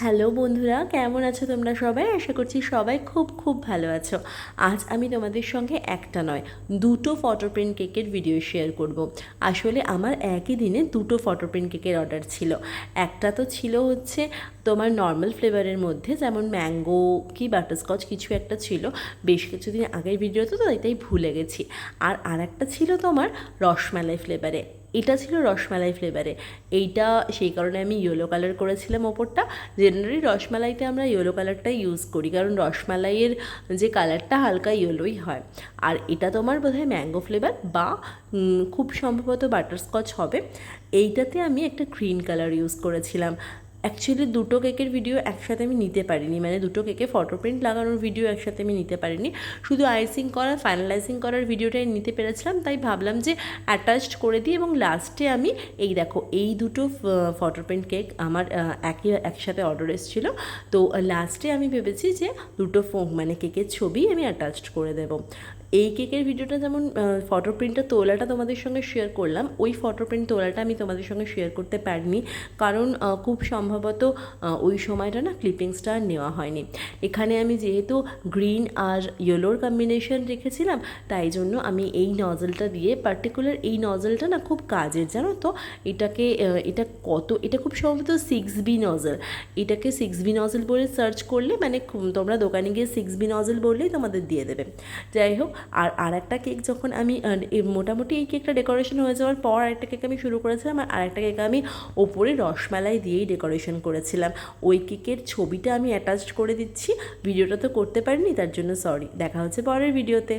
Hello বন্ধুরা, কেমন আছো তোমরা সবাই? আশা করছি সবাই খুব খুব ভালো আছো। আজ আমি তোমাদের সঙ্গে একটা নয়, দুটো ফটো প্রিন্ট কেকের ভিডিও শেয়ার করব। আসলে আমার একই দিনে দুটো ফটো প্রিন্ট কেকের অর্ডার ছিল। একটা তো ছিল হচ্ছে তোমার নর্মাল ফ্লেভারের মধ্যে, যেমন ম্যাঙ্গো কি বাটারস্কচ কিছু একটা ছিল। বেশ কিছুদিন আগের ভিডিওতে তো এটাই ভুলে গেছি। আর আরেকটা ছিল তোমার রসমালাই ফ্লেভারে এটা ছিল রসমালাই ফ্লেভারে এইটা সেই কারণে আমি ইয়েলো কালার করেছিলাম ওপরটা। জেনারেলি রসমালাইতে আমরা ইয়েলো কালারটাই ইউজ করি, কারণ রসমালাইয়ের যে কালারটা হালকা ইয়েলোই হয়। আর এটা তোমার বোধহয় ম্যাঙ্গো ফ্লেভার বা খুব সম্ভবত বাটারস্কচ হবে। এইটাতে আমি একটা গ্রিন কালার ইউজ করেছিলাম। অ্যাকচুয়ালি দুটো কেকের ভিডিও একসাথে আমি নিতে পারিনি। মানে দুটো কেকে ফটো প্রিন্ট লাগানোর ভিডিও একসাথে আমি নিতে পারিনি। শুধু আইসিং করা ফাইনালাইজিং করার ভিডিওটাই নিতে পেরেছিলাম। তাই ভাবলাম যে অ্যাটাচড করে দিই এবং লাস্টে আমি এই দেখো, এই দুটো ফটো প্রিন্ট কেক আমার একই একসাথে অর্ডার এসেছিল। তো লাস্টে আমি ভেবেছি যে দুটো ফো মানে কেকের ছবি আমি অ্যাটাচড করে দেবো। এই কেকের ভিডিওটা যেমন ফটো প্রিন্টটা তোলাটা তোমাদের সঙ্গে শেয়ার করলাম, ওই ফটো প্রিন্ট তোলাটা আমি তোমাদের সঙ্গে শেয়ার করতে পারিনি। কারণ খুব খুব সম্ভবত ওই সময়টা না ক্লিপিংসটা আর নেওয়া হয়নি। এখানে আমি যেহেতু গ্রিন আর ইয়েলোর কম্বিনেশন রেখেছিলাম, তাই জন্য আমি এই নজলটা দিয়ে পার্টিকুলার এই নজলটা না খুব কাজের, জানো তো? এটাকে এটা কত, এটা খুব সম্ভবত সিক্স বি নজল এটাকে সিক্স বি নজল বলে সার্চ করলে মানে তোমরা দোকানে গিয়ে সিক্স বি নজল বললেই তোমাদের দিয়ে দেবে। যাই হোক, আর আর একটা কেক যখন আমি মোটামুটি এই কেকটা ডেকোরেশন হয়ে যাওয়ার পর আরেকটা কেক আমি শুরু করেছিলাম, আর আরেকটা কেক আমি ওপরে রসমালাই দিয়েই ডেকোরেশন করেছিলাম। ওই কেকের ছবিটা আমি অ্যাটাচড করে দিচ্ছি। ভিডিওটা তো করতে পারিনি, তার জন্য সরি দেখা হচ্ছে পরের ভিডিওতে